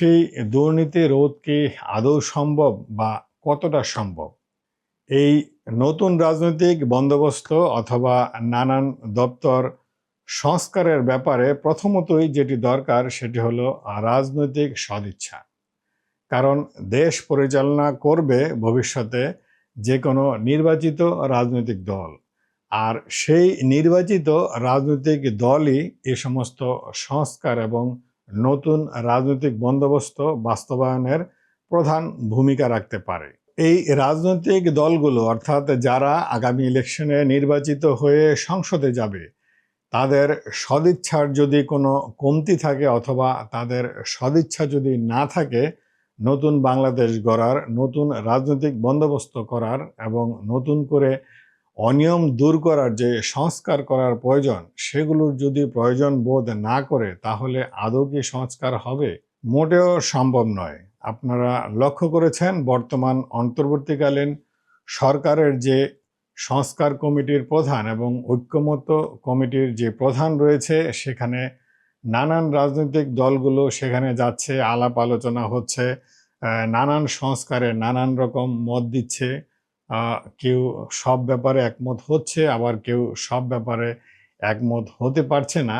সেই দুর্নীতি রোধ কি আদৌ সম্ভব বা কতটা সম্ভব? এই নতুন রাজনৈতিক বন্দোবস্ত অথবা নানান দপ্তর সংস্কারের ব্যাপারে প্রথমতই যেটি দরকার সেটি হলো রাজনৈতিক সদিচ্ছা। কারণ দেশ পরিচালনা করবে ভবিষ্যতে যে কোনো নির্বাচিত রাজনৈতিক দল। আর সেই নির্বাচিত রাজনৈতিক দলই এ সমস্ত সংস্কার এবং নতুন রাজনৈতিক বন্দোবস্ত বাস্তবায়নের প্রধান ভূমিকা রাখতে পারে। এই রাজনৈতিক দলগুলো, অর্থাৎ যারা আগামী ইলেকশনে নির্বাচিত হয়ে সংসদে যাবে, তাদের সদিচ্ছার যদি কোনো কমতি থাকে অথবা তাদের সদিচ্ছা যদি না থাকে, নতুন বাংলাদেশ গড়ার, নতুন রাজনৈতিক বন্দোবস্ত করার এবং নতুন করে অনিয়ম দূর করার যে সংস্কার করার প্রয়োজন, সেগুলোর যদি প্রয়োজন বোধ না করে, তাহলে আদৌ কি সংস্কার হবে? মোটেও সম্ভব নয়। আপনারা লক্ষ্য করেছেন, বর্তমান অন্তর্বর্তীকালীন সরকারের যে সংস্কার কমিটির প্রধান এবং ঐক্যমত্য কমিটির যে প্রধান রয়েছে, সেখানে নানান রাজনৈতিক দলগুলো সেখানে যাচ্ছে, আলাপ আলোচনা হচ্ছে নানান সংস্কারে নানান রকম মত দিচ্ছে। কেউ সব ব্যাপারে একমত হচ্ছে আবার কেউ সব ব্যাপারে একমত হতে পারছে না।